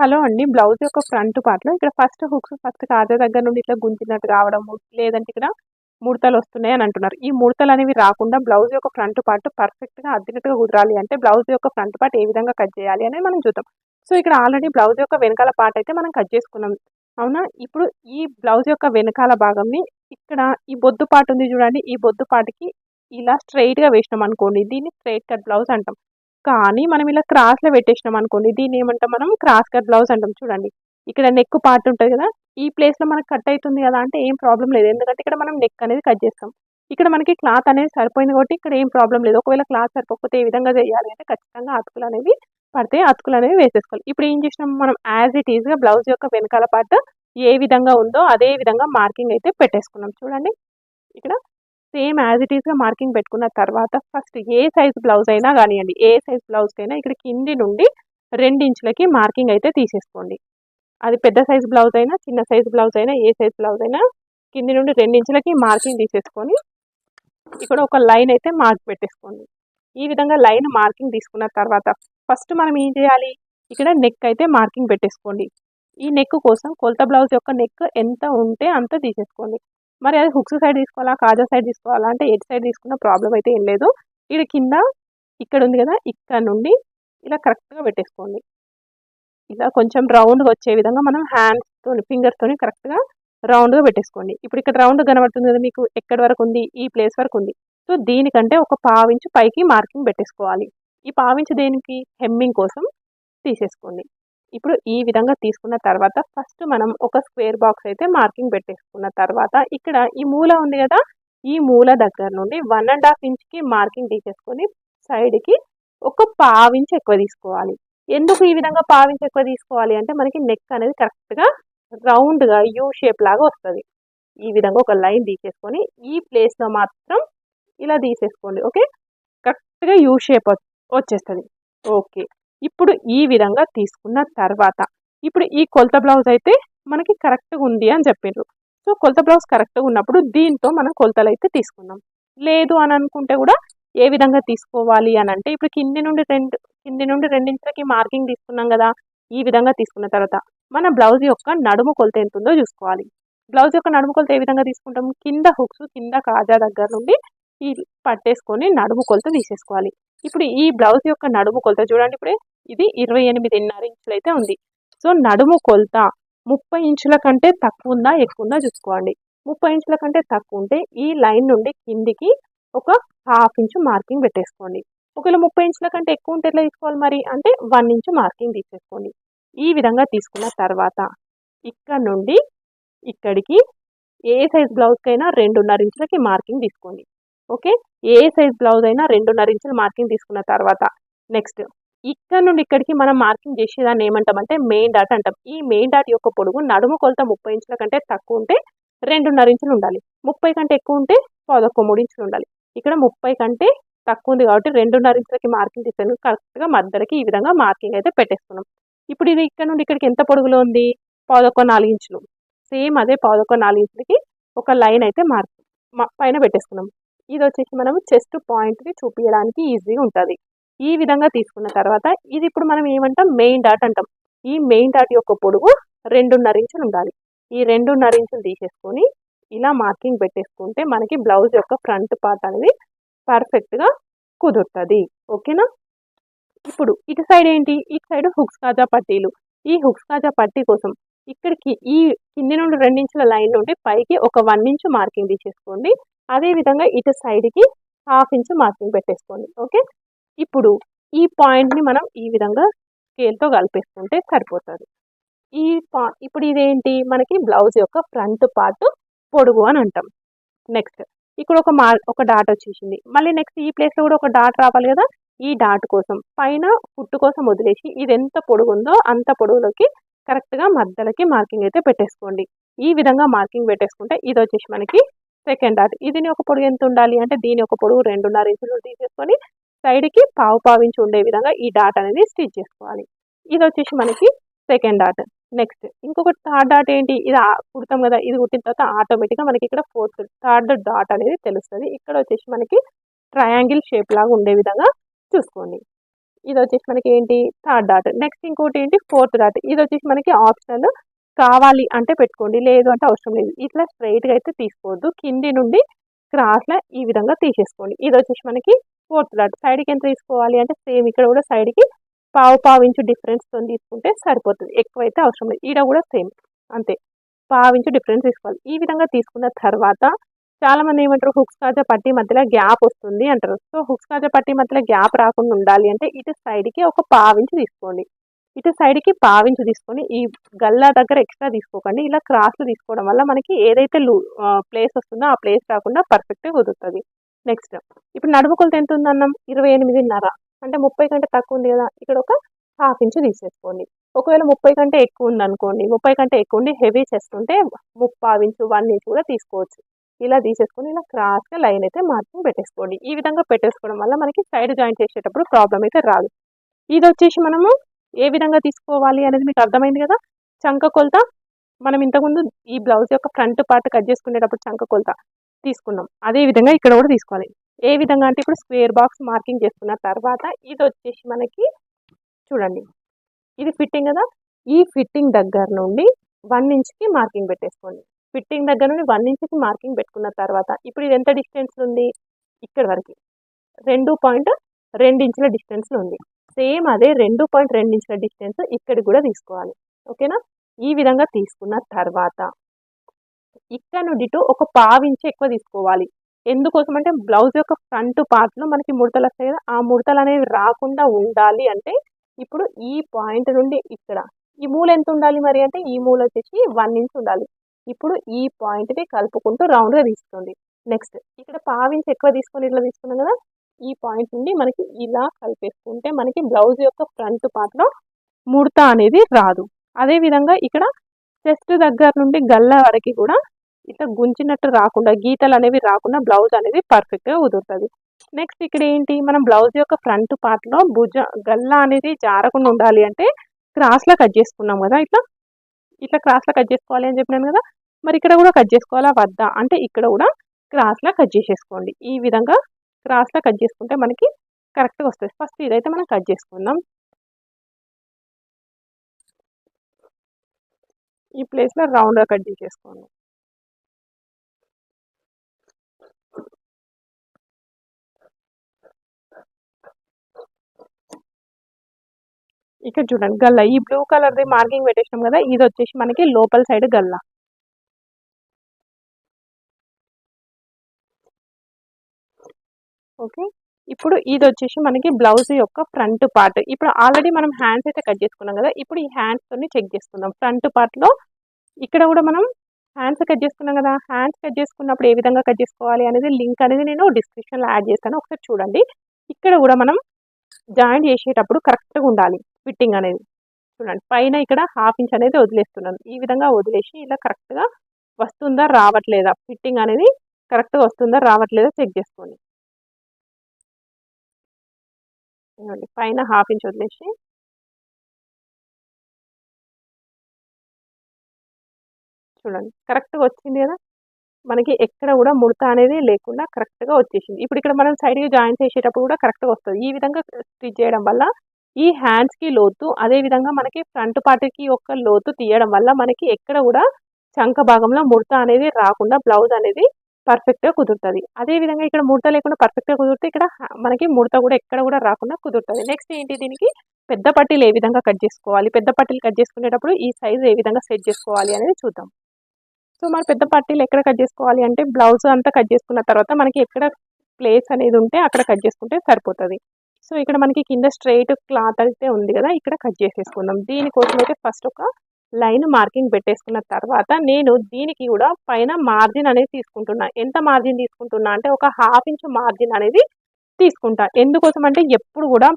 Hello అండి. Blouse యొక్క front పార్ట్లో ఇక్కడ ఫస్ట్ హుక్స్ ఫస్ట్ కాజా దగ్గర నుండి ఇట్లా గుంజినట్టు రావడము లేదంటే ఇక్కడ ముడతలు వస్తున్నాయి అని అంటున్నారు. ఈ ముడతలు అనేవి రాకుండా బ్లౌజ్ యొక్క ఫ్రంట్ పార్ట్ పర్ఫెక్ట్గా అద్దినట్టుగా కుదరాలి అంటే బ్లౌజ్ యొక్క ఫ్రంట్ పార్ట్ ఏ విధంగా కట్ చేయాలి అనేది మనం చూద్దాం. సో ఇక్కడ ఆల్రెడీ బ్లౌజ్ యొక్క వెనకాల పార్ట్ అయితే మనం కట్ చేసుకున్నాం. అవునా? ఇప్పుడు ఈ బ్లౌజ్ యొక్క వెనకాల భాగంని ఇక్కడ ఈ బొద్దు పార్ట్ ఉంది చూడండి. ఈ బొద్దు పార్ట్కి ఇలా స్ట్రైట్గా వేసినాం అనుకోండి. దీన్ని స్ట్రైట్ కట్ బ్లౌజ్ అంటాం. కానీ మనం ఇలా క్రాస్లో పెట్టేసినాం అనుకోండి దీన్ని ఏమంటాం మనం? క్రాస్ కట్ బ్లౌజ్ అంటాం చూడండి. ఇక్కడ నెక్ పార్ట్ ఉంటుంది కదా ఈ ప్లేస్లో మనకు కట్ అవుతుంది కదా అంటే ఏం ప్రాబ్లం లేదు. ఎందుకంటే ఇక్కడ మనం నెక్ అనేది కట్ చేస్తాం. ఇక్కడ మనకి క్లాత్ అనేది సరిపోయింది కాబట్టి ఇక్కడ ఏం ప్రాబ్లం లేదు. ఒకవేళ క్లాత్ సరిపోకపోతే ఏ విధంగా చేయాలి అంటే ఖచ్చితంగా అతుకులు అనేవి పడితే అతుకులు అనేవి వేసేసుకోవాలి. ఇప్పుడు ఏం చేసినాం మనం? యాజ్ ఇట్ ఈజ్గా బ్లౌజ్ యొక్క వెనకాల పార్ట్ ఏ విధంగా ఉందో అదే విధంగా మార్కింగ్ అయితే పెట్టేసుకున్నాం. చూడండి. ఇక్కడ సేమ్ యాజ్ ఇట్ ఈస్గా మార్కింగ్ పెట్టుకున్న తర్వాత ఫస్ట్ ఏ సైజ్ బ్లౌజ్ అయినా కానివ్వండి ఏ సైజ్ బ్లౌజ్కైనా ఇక్కడ కింది నుండి ఇంచులకి మార్కింగ్ అయితే తీసేసుకోండి. అది పెద్ద సైజ్ బ్లౌజ్ అయినా చిన్న సైజ్ బ్లౌజ్ అయినా ఏ సైజ్ బ్లౌజ్ అయినా కింది నుండి ఇంచులకి మార్కింగ్ తీసేసుకొని ఇక్కడ ఒక లైన్ అయితే మార్క్ పెట్టేసుకోండి. ఈ విధంగా లైన్ మార్కింగ్ తీసుకున్న తర్వాత ఫస్ట్ మనం ఏం చేయాలి? ఇక్కడ నెక్ అయితే మార్కింగ్ పెట్టేసుకోండి. ఈ నెక్ కోసం కొలత బ్లౌజ్ యొక్క నెక్ ఎంత ఉంటే అంత తీసేసుకోండి. మరి అది హుక్స్ సైడ్ తీసుకోవాలా కాజా సైడ్ తీసుకోవాలా అంటే ఎడ్ సైడ్ తీసుకున్న ప్రాబ్లం అయితే ఏం లేదు. ఇక్కడ కింద ఇక్కడ ఉంది కదా ఇక్కడ నుండి ఇలా కరెక్ట్గా పెట్టేసుకోండి. ఇలా కొంచెం రౌండ్గా వచ్చే విధంగా మనం హ్యాండ్స్తో ఫింగర్తో కరెక్ట్గా రౌండ్గా పెట్టేసుకోండి. ఇప్పుడు ఇక్కడ రౌండ్ కనబడుతుంది కదా మీకు ఎక్కడి వరకు ఉంది ఈ ప్లేస్ వరకు ఉంది. సో దీనికంటే ఒక పావించు పైకి మార్కింగ్ పెట్టేసుకోవాలి. ఈ పావించు దేనికి? హెమ్మింగ్ కోసం తీసేసుకోండి. ఇప్పుడు ఈ విధంగా తీసుకున్న తర్వాత ఫస్ట్ మనం ఒక స్క్వేర్ బాక్స్ అయితే మార్కింగ్ పెట్టేసుకున్న తర్వాత ఇక్కడ ఈ మూల ఉంది కదా ఈ మూల దగ్గర నుండి వన్ అండ్ హాఫ్ ఇంచ్కి మార్కింగ్ తీసేసుకొని సైడ్కి ఒక పావించి ఎక్కువ తీసుకోవాలి. ఎందుకు ఈ విధంగా పావించి ఎక్కువ తీసుకోవాలి అంటే మనకి నెక్ అనేది కరెక్ట్గా రౌండ్గా యూ షేప్ లాగా వస్తుంది. ఈ విధంగా ఒక లైన్ తీసేసుకొని ఈ ప్లేస్లో మాత్రం ఇలా తీసేసుకోండి ఓకే కరెక్ట్గా యూ షేప్ వచ్చేస్తుంది. ఓకే ఇప్పుడు ఈ విధంగా తీసుకున్న తర్వాత ఇప్పుడు ఈ కొలత బ్లౌజ్ అయితే మనకి కరెక్ట్గా ఉంది అని చెప్పిండ్రు సో కొలత బ్లౌజ్ కరెక్ట్గా ఉన్నప్పుడు దీంతో మనం కొలతలు అయితే తీసుకున్నాం లేదు అని అనుకుంటే కూడా ఏ విధంగా తీసుకోవాలి అని అంటే ఇప్పుడు కింది నుండి రెండు కింది నుండి రెండింటికి మార్కింగ్ తీసుకున్నాం కదా ఈ విధంగా తీసుకున్న తర్వాత మన బ్లౌజ్ యొక్క నడుము కొలత ఎంత ఉందో చూసుకోవాలి. బ్లౌజ్ యొక్క నడుము కొలత ఏ విధంగా తీసుకుంటాం? కింద హుక్స్ కింద కాజా దగ్గర నుండి ఈ పట్టేసుకొని నడుము కొలత తీసేసుకోవాలి. ఇప్పుడు ఈ బ్లౌజ్ యొక్క నడుము కొలత చూడండి ఇప్పుడే ఇది ఇరవై ఎనిమిదిన్నర ఇంచులు అయితే ఉంది. సో నడుము కొలత ముప్పై ఇంచుల కంటే తక్కువ ఉందా ఎక్కువ ఉందా చూసుకోండి. ముప్పై ఇంచుల కంటే తక్కువ ఉంటే ఈ లైన్ నుండి కిందికి ఒక హాఫ్ ఇంచు మార్కింగ్ పెట్టేసుకోండి. ఒకవేళ ముప్పై ఇంచుల కంటే ఎక్కువ ఉంటే ఎట్లా తీసుకోవాలి మరి? అంటే వన్ ఇంచు మార్కింగ్ తీసేసుకోండి. ఈ విధంగా తీసుకున్న తర్వాత ఇక్కడ నుండి ఇక్కడికి ఏ సైజ్ బ్లౌజ్కైనా రెండున్నర ఇంచులకి మార్కింగ్ తీసుకోండి. ఓకే? ఏ సైజ్ బ్లౌజ్ అయినా రెండున్నర ఇంచులు మార్కింగ్ తీసుకున్న తర్వాత నెక్స్ట్ ఇక్కడ నుండి ఇక్కడికి మనం మార్కింగ్ చేసేదాన్ని ఏమంటామంటే మెయిన్ డాట్ అంటాం. ఈ మెయిన్ డాట్ యొక్క పొడుగు నడుము కొలత ముప్పై ఇంచుల కంటే తక్కువ ఉంటే రెండున్నర ఇంచులు ఉండాలి. ముప్పై కంటే ఎక్కువ ఉంటే పదొక్క మూడు ఇంచులు ఉండాలి. ఇక్కడ ముప్పై కంటే తక్కువ ఉంది కాబట్టి రెండున్నర ఇంచులకి మార్కింగ్ తీసాను కరెక్ట్గా మధ్యలోకి ఈ విధంగా మార్కింగ్ అయితే పెట్టేసుకున్నాం. ఇప్పుడు ఇది ఇక్కడ నుండి ఇక్కడికి ఎంత పొడుగులో ఉంది? పదొక్క నాలుగు ఇంచులు. సేమ్ అదే పదొక్క నాలుగు ఇంచులకి ఒక లైన్ అయితే మార్క్ పైన పెట్టేసుకున్నాం. ఇది వచ్చేసి మనం చెస్ట్ పాయింట్కి చూపించడానికి ఈజీగా ఉంటుంది. ఈ విధంగా తీసుకున్న తర్వాత ఇది ఇప్పుడు మనం ఏమంటాం? మెయిన్ డాట్ అంటాం. ఈ మెయిన్ డాట్ యొక్క పొడుగు రెండున్నర ఇంచులు ఉండాలి. ఈ రెండున్నర ఇంచులు తీసేసుకొని ఇలా మార్కింగ్ పెట్టేసుకుంటే మనకి బ్లౌజ్ యొక్క ఫ్రంట్ పార్ట్ అనేది పర్ఫెక్ట్గా కుదురుతుంది. ఓకేనా ఇప్పుడు ఇటు సైడ్ ఏంటి? ఇటు సైడ్ హుక్స్ కాజా పట్టీలు. ఈ హుక్స్ కాజా పట్టీ కోసం ఇక్కడికి ఈ కింది నుండి రెండించుల లైన్ నుండి పైకి ఒక వన్ ఇంచు మార్కింగ్ తీసేసుకోండి. అదేవిధంగా ఇటు సైడ్కి హాఫ్ ఇంచు మార్కింగ్ పెట్టేసుకోండి. ఓకే ఇప్పుడు ఈ పాయింట్ని మనం ఈ విధంగా స్కేల్తో కలిపేసుకుంటే సరిపోతుంది. ఈ పా ఇప్పుడు ఇదేంటి? మనకి బ్లౌజ్ యొక్క ఫ్రంట్ పార్ట్ పొడుగు అని అంటాం. నెక్స్ట్ ఇక్కడ ఒక మా ఒక డాట్ వచ్చేసింది. మళ్ళీ నెక్స్ట్ ఈ ప్లేస్లో కూడా ఒక డాట్ రావాలి కదా? ఈ డాట్ కోసం. పైన ఫుట్ కోసం వదిలేసి ఇది ఎంత పొడుగు ఉందో అంత పొడుగులోకి కరెక్ట్గా మధ్యలోకి మార్కింగ్ అయితే పెట్టేసుకోండి. ఈ విధంగా మార్కింగ్ పెట్టేసుకుంటే ఇది వచ్చేసి మనకి సెకండ్ డాట్ ఇది ఒక పొడుగు ఎంత ఉండాలి? అంటే దీని ఒక పొడుగు రెండున్నర ఇంచులు తీసేసుకొని సైడ్కి పావు పావించి ఉండే విధంగా ఈ డాట్ అనేది స్టిచ్ చేసుకోవాలి. ఇది వచ్చేసి మనకి సెకండ్ డాట్. నెక్స్ట్ ఇంకొక థర్డ్ డాట్ ఏంటి? ఇది కుడతాం కదా ఇది కుట్టిన తర్వాత ఆటోమేటిక్గా మనకి ఇక్కడ ఫోర్త్ థర్డ్ డాట్ అనేది తెలుస్తుంది. ఇక్కడ వచ్చేసి మనకి ట్రయాంగిల్ షేప్ లాగా ఉండే విధంగా చూసుకోండి. ఇది వచ్చేసి మనకి ఏంటి? థర్డ్ డాట్ నెక్స్ట్ ఇంకోటి ఏంటి? ఫోర్త్ డాట్ ఇది వచ్చేసి మనకి ఆప్షనల్ కావాలి అంటే పెట్టుకోండి. లేదు అంటే అవసరం లేదు. ఇట్లా స్ట్రైట్గా అయితే తీసుకోవద్దు. కింది నుండి క్రాస్లో ఈ విధంగా తీసేసుకోండి. ఇది వచ్చేసి మనకి ఫోర్త్ డాట్ సైడ్కి ఎంత తీసుకోవాలి అంటే సేమ్ ఇక్కడ కూడా సైడ్కి పావు పావు ఇంచు డిఫరెన్స్తో తీసుకుంటే సరిపోతుంది. ఎక్కువైతే అవసరం లేదు. ఈడ కూడా సేమ్. అంతే. పావు ఇంచు డిఫరెన్స్ తీసుకోవాలి. ఈ విధంగా తీసుకున్న తర్వాత చాలామంది ఏమంటారు హుక్స్ కాజా పట్టి మధ్యలో గ్యాప్ వస్తుంది అంటారు. సో హుక్స్ కాజా పట్టి మధ్యలో గ్యాప్ రాకుండా ఉండాలి అంటే ఇటు సైడ్కి ఒక పావించి తీసుకోండి. ఇటు సైడ్కి పావించి తీసుకొని ఈ గల్లా దగ్గర ఎక్స్ట్రా తీసుకోకండి. ఇలా క్రాస్లు తీసుకోవడం వల్ల మనకి ఏదైతే ప్లేస్ వస్తుందో ఆ ప్లేస్ రాకుండా పర్ఫెక్ట్గా కుదురుతుంది. నెక్స్ట్. ఇప్పుడు నడుము కొలత ఎంత ఉందన్నాం ఇరవై ఎనిమిదిన్నర. అంటే ముప్పై కంటే తక్కువ ఉంది కదా ఇక్కడ ఒక హాఫ్ ఇంచ్ తీసేసుకోండి. ఒకవేళ ముప్పై కంటే ఎక్కువ ఉంది అనుకోండి ముప్పై కంటే ఎక్కువ ఉండి హెవీ చేస్తుంటే ముప్పావు ఇంచు వన్ ఇంచ్ కూడా తీసుకోవచ్చు. ఇలా తీసేసుకొని ఇలా క్రాస్గా లైన్ అయితే మార్కింగ్ పెట్టేసుకోండి. ఈ విధంగా పెట్టేసుకోవడం వల్ల మనకి సైడ్ జాయింట్ చేసేటప్పుడు ప్రాబ్లం అయితే రాదు. ఇది వచ్చేసి మనము ఏ విధంగా తీసుకోవాలి అనేది మీకు అర్థమైంది కదా? చంక కొలత. మనం ఇంతకుముందు ఈ బ్లౌజ్ యొక్క ఫ్రంట్ పార్ట్ కట్ చేసుకునేటప్పుడు చంక కొలత. తీసుకున్నాం. అదే విధంగా ఇక్కడ కూడా తీసుకోవాలి. ఏ విధంగా అంటే ఇప్పుడు స్క్వేర్ బాక్స్ మార్కింగ్ చేసుకున్న తర్వాత ఇది వచ్చేసి మనకి చూడండి. ఇది ఫిట్టింగ్ కదా? ఈ ఫిట్టింగ్ దగ్గర నుండి వన్ ఇంచ్కి మార్కింగ్ పెట్టేసుకోండి. ఫిట్టింగ్ దగ్గర నుండి వన్ ఇంచ్కి మార్కింగ్ పెట్టుకున్న తర్వాత ఇప్పుడు ఇది ఎంత డిస్టెన్స్ ఉంది? ఇక్కడ వరకు రెండు పాయింట్ రెండు ఇంచుల డిస్టెన్స్లో ఉంది. సేమ్ అదే రెండు పాయింట్ రెండు ఇంచుల డిస్టెన్స్ ఇక్కడికి కూడా తీసుకోవాలి. ఓకేనా? ఈ విధంగా తీసుకున్న తర్వాత ఇక్కడ నుండి ఒక పావించి ఎక్కువ తీసుకోవాలి. ఎందుకోసం అంటే బ్లౌజ్ యొక్క ఫ్రంట్ పార్ట్లో మనకి ముడతలు వస్తాయి కదా ఆ ముడతలు అనేవి రాకుండా ఉండాలి అంటే ఇప్పుడు ఈ పాయింట్ నుండి ఇక్కడ. ఈ మూల ఎంత ఉండాలి మరి అంటే ఈ మూల వచ్చేసి వన్ ఇంచ్ ఉండాలి. ఇప్పుడు ఈ పాయింట్ని కలుపుకుంటూ రౌండ్గా తీసుకోండి. నెక్స్ట్ ఇక్కడ పావించి ఎక్కువ తీసుకొని ఇట్లా తీసుకున్నాం కదా ఈ పాయింట్ నుండి మనకి ఇలా కలిపేసుకుంటే మనకి బ్లౌజ్ యొక్క ఫ్రంట్ పార్ట్లో ముడత అనేది రాదు. అదేవిధంగా ఇక్కడ చెస్ట్ దగ్గర నుండి గల్ల వరకు కూడా ఇట్లా గుంచినట్టు రాకుండా గీతలు అనేవి రాకుండా బ్లౌజ్ అనేది పర్ఫెక్ట్గా కుదురుతుంది. నెక్స్ట్ ఇక్కడ ఏంటి? మనం బ్లౌజ్ యొక్క ఫ్రంట్ పార్ట్లో భుజ గల్ల అనేది జారకుండా ఉండాలి అంటే క్రాస్లో కట్ చేసుకున్నాం కదా ఇట్లా? ఇట్లా క్రాస్లో కట్ చేసుకోవాలి అని చెప్పినాను కదా? మరి ఇక్కడ కూడా కట్ చేసుకోవాలా? వద్దా? అంటే ఇక్కడ కూడా క్రాస్లో కట్ చేసేసుకోండి. ఈ విధంగా క్రాస్లో కట్ చేసుకుంటే మనకి కరెక్ట్గా వస్తుంది. ఫస్ట్ ఇదైతే మనం కట్ చేసుకుందాం. ఈ ప్లేస్లో రౌండ్గా కట్ చేసేసుకోండి. ఇక్కడ చూడండి గల్ల. ఈ బ్లూ కలర్ది మార్కింగ్ పెట్టేసినాం కదా ఇది వచ్చేసి మనకి లోపల సైడ్ గల్ల. ఓకే? ఇప్పుడు ఇది వచ్చేసి మనకి బ్లౌజ్ యొక్క ఫ్రంట్ పార్ట్. ఇప్పుడు ఆల్రెడీ మనం హ్యాండ్స్ అయితే కట్ చేసుకున్నాం కదా ఇప్పుడు ఈ హ్యాండ్స్తోని చెక్ చేసుకుందాం ఫ్రంట్ పార్ట్లో ఇక్కడ కూడా మనం హ్యాండ్స్ కట్ చేసుకున్నాం కదా హ్యాండ్స్ కట్ చేసుకున్నప్పుడు ఏ విధంగా కట్ చేసుకోవాలి అనేది లింక్ అనేది నేను డిస్క్రిప్షన్లో యాడ్ చేస్తాను. ఒకసారి చూడండి. ఇక్కడ కూడా మనం జాయింట్ చేసేటప్పుడు కరెక్ట్గా ఉండాలి ఫిట్టింగ్ అనేది. చూడండి పైన ఇక్కడ హాఫ్ ఇంచ్ అనేది వదిలేస్తున్నాను. ఈ విధంగా వదిలేసి ఇలా కరెక్ట్గా వస్తుందా రావట్లేదా? ఫిట్టింగ్ అనేది కరెక్ట్గా వస్తుందా రావట్లేదా చెక్ చేసుకోండి. పైన హాఫ్ ఇంచ్ వదిలేసి చూడండి. కరెక్ట్గా వచ్చింది కదా? మనకి ఎక్కడ కూడా ముడత అనేది లేకుండా కరెక్ట్గా వచ్చేసింది. ఇప్పుడు ఇక్కడ మనం సైడ్కి జాయిన్ చేసేటప్పుడు కూడా కరెక్ట్గా వస్తుంది. ఈ విధంగా స్టిచ్ చేయడం వల్ల ఈ హ్యాండ్స్కి లోతు అదేవిధంగా మనకి ఫ్రంట్ పార్ట్కి ఒక లోతు తీయడం వల్ల మనకి ఎక్కడ కూడా చంక భాగంలో ముడత అనేది రాకుండా బ్లౌజ్ అనేది పర్ఫెక్ట్గా కుదురుతుంది. అదేవిధంగా ఇక్కడ ముడత లేకుండా పర్ఫెక్ట్గా కుదిరితే ఇక్కడ మనకి ముడత కూడా ఎక్కడ కూడా రాకుండా కుదురుతుంది. నెక్స్ట్ ఏంటి దీనికి? పెద్ద పట్టీలు ఏ విధంగా కట్ చేసుకోవాలి? పెద్ద పట్టీలు కట్ చేసుకునేటప్పుడు ఈ సైజు ఏ విధంగా సెట్ చేసుకోవాలి అనేది చూద్దాం. సో మన పెద్ద పట్టీలు ఎక్కడ కట్ చేసుకోవాలి అంటే బ్లౌజ్ అంతా కట్ చేసుకున్న తర్వాత మనకి ఎక్కడ ప్లేస్ అనేది ఉంటే అక్కడ కట్ చేసుకుంటే సరిపోతుంది. సో ఇక్కడ మనకి కింద స్ట్రైట్ క్లాత్ అయితే ఉంది కదా ఇక్కడ కట్ చేసేసుకుందాం. దీనికోసం అయితే ఫస్ట్ ఒక లైన్ మార్కింగ్ పెట్టేసుకున్న తర్వాత నేను దీనికి కూడా పైన మార్జిన్ అనేది తీసుకుంటున్నా. ఎంత మార్జిన్ తీసుకుంటున్నా అంటే ఒక హాఫ్ ఇంచ్ మార్జిన్ అనేది తీసుకుంటా. ఎందుకోసం అంటే ఎప్పుడు కూడా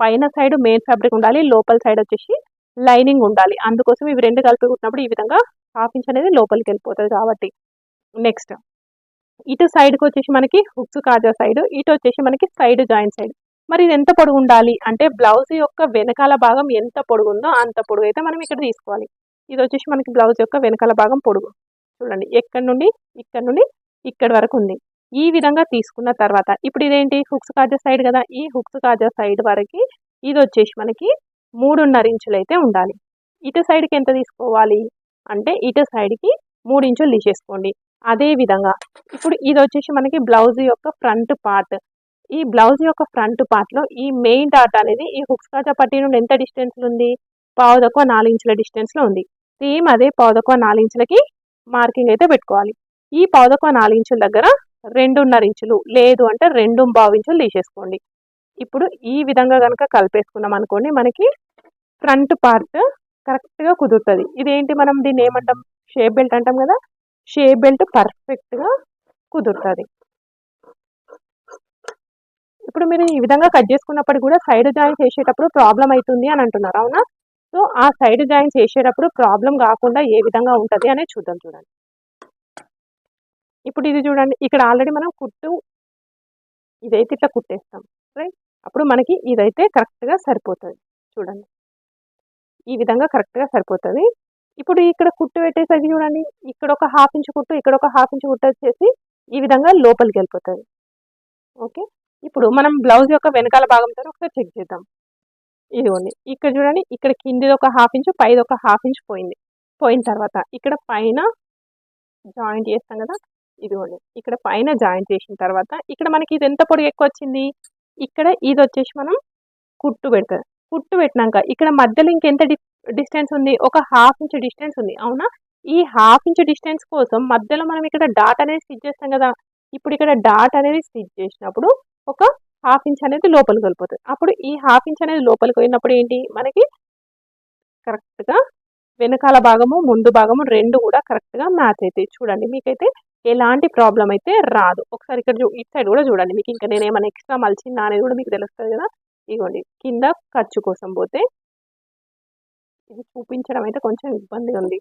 పైన సైడ్ మెయిన్ ఫ్యాబ్రిక్ ఉండాలి లోపల సైడ్ వచ్చేసి లైనింగ్ ఉండాలి. అందుకోసం ఇవి రెండు కలిపి కుట్టినప్పుడు ఈ విధంగా హాఫ్ ఇంచ్ అనేది లోపలికి వెళ్ళిపోతుంది కాబట్టి. నెక్స్ట్ ఇటు సైడ్కి వచ్చేసి మనకి హుక్స్ కాజా సైడ్ ఇటు వచ్చేసి మనకి సైడ్ జాయింట్ సైడ్ మరి ఇది ఎంత పొడుగు ఉండాలి అంటే బ్లౌజ్ యొక్క వెనకాల భాగం ఎంత పొడుగు ఉందో అంత పొడుగు అయితే మనం ఇక్కడ తీసుకోవాలి. ఇది వచ్చేసి మనకి బ్లౌజ్ యొక్క వెనకాల భాగం పొడుగు. చూడండి ఎక్కడి నుండి? ఇక్కడ నుండి ఇక్కడ వరకు ఉంది. ఈ విధంగా తీసుకున్న తర్వాత ఇప్పుడు ఇదేంటి? హుక్స్ కాజా సైడ్ కదా? ఈ హుక్స్ కాజా సైడ్ వరకు ఇది వచ్చేసి మనకి మూడున్నర ఇంచులు అయితే ఉండాలి. ఇటు సైడ్కి ఎంత తీసుకోవాలి? అంటే ఇటు సైడ్కి మూడు ఇంచులు తీసేసుకోండి. అదే విధంగా ఇప్పుడు ఇది వచ్చేసి మనకి బ్లౌజ్ యొక్క ఫ్రంట్ పార్ట్ ఈ బ్లౌజ్ యొక్క ఫ్రంట్ పార్ట్లో ఈ మెయిన్ డాట్ అనేది ఈ హుక్స్ కాజా పట్టి నుండి ఎంత డిస్టెన్స్లో ఉంది? పావు తక్కువ నాలుగు ఇంచుల డిస్టెన్స్లో ఉంది. సేమ్ అదే పావు తక్కువ నాలుగు ఇంచులకి మార్కింగ్ అయితే పెట్టుకోవాలి. ఈ పావు తక్కువ నాలుగు ఇంచుల దగ్గర రెండున్నర ఇంచులు లేదు అంటే రెండు బావు ఇంచులు తీసేసుకోండి. ఇప్పుడు ఈ విధంగా కనుక కలిపేసుకున్నాం అనుకోండి మనకి ఫ్రంట్ పార్ట్ కరెక్ట్గా కుదురుతుంది. ఇదేంటి మనం దీన్ని ఏమంటాం? షేప్ బెల్ట్ అంటాం కదా? షేప్ బెల్ట్ పర్ఫెక్ట్గా కుదురుతుంది. ఇప్పుడు మీరు ఈ విధంగా కట్ చేసుకున్నప్పుడు కూడా సైడ్ జాయిన్ చేసేటప్పుడు ప్రాబ్లం అవుతుంది అని అంటున్నారు అవునా? సో ఆ సైడ్ జాయిన్ చేసేటప్పుడు ప్రాబ్లం కాకుండా ఏ విధంగా ఉంటుంది అనేది చూద్దాం చూడండి. ఇప్పుడు ఇది చూడండి ఇక్కడ ఆల్రెడీ మనం కుట్టు ఇదైతే ఇట్లా కుట్టేస్తాం రైట్ అప్పుడు మనకి ఇదైతే కరెక్ట్గా సరిపోతుంది చూడండి. ఈ విధంగా కరెక్ట్గా సరిపోతుంది. ఇప్పుడు ఇక్కడ కుట్టు పెట్టేసరికి చూడండి ఇక్కడ ఒక హాఫ్ ఇంచ్ కుట్టు ఇక్కడ ఒక హాఫ్ ఇంచ్ కుట్టు వచ్చేసి ఈ విధంగా లోపలికి వెళ్ళిపోతుంది ఓకే ఇప్పుడు మనం బ్లౌజ్ యొక్క వెనకాల భాగంతో ఒకసారి చెక్ చేద్దాం. ఇదిగోండి ఇక్కడ చూడండి ఇక్కడ కిందిది ఒక హాఫ్ ఇంచ్ పైది ఒక హాఫ్ ఇంచ్ పోయింది. పోయిన తర్వాత ఇక్కడ పైన జాయింట్ చేస్తాం కదా? ఇదిగోండి ఇక్కడ పైన జాయింట్ చేసిన తర్వాత ఇక్కడ మనకి ఇది ఎంత పొడి ఎక్కువ వచ్చింది? ఇక్కడ ఇది వచ్చేసి మనం కుట్టు పెడతాం. కుట్టు పెట్టినాక ఇక్కడ మధ్యలో ఇంకెంత డిస్టెన్స్ ఉంది? ఒక హాఫ్ ఇంచ్ డిస్టెన్స్ ఉంది. అవునా? ఈ హాఫ్ ఇంచ్ డిస్టెన్స్ కోసం మధ్యలో మనం ఇక్కడ డాట్ అనేది స్టిచ్ చేస్తాం కదా? ఇప్పుడు ఇక్కడ డాట్ అనేది స్టిచ్ చేసినప్పుడు ఒక హాఫ్ ఇంచ్ అనేది లోపలికి వెళ్ళిపోతుంది. అప్పుడు ఈ హాఫ్ ఇంచ్ అనేది లోపలికి వెళ్ళినప్పుడు ఏంటి? మనకి కరెక్ట్గా వెనకాల భాగము ముందు భాగము రెండు కూడా కరెక్ట్గా మ్యాచ్ అవుతాయి. చూడండి మీకైతే ఎలాంటి ప్రాబ్లం అయితే రాదు. ఒకసారి ఇక్కడ చూ ఇటు సైడ్ కూడా చూడండి. మీకు ఇంకా నేను ఏమైనా ఎక్స్ట్రా మలిచిందా అనేది కూడా మీకు తెలుస్తుంది కదా? ఇదిగోండి కింద ఖర్చు కోసం పోతే ఇది చూపించడం అయితే కొంచెం ఇబ్బంది ఉంది.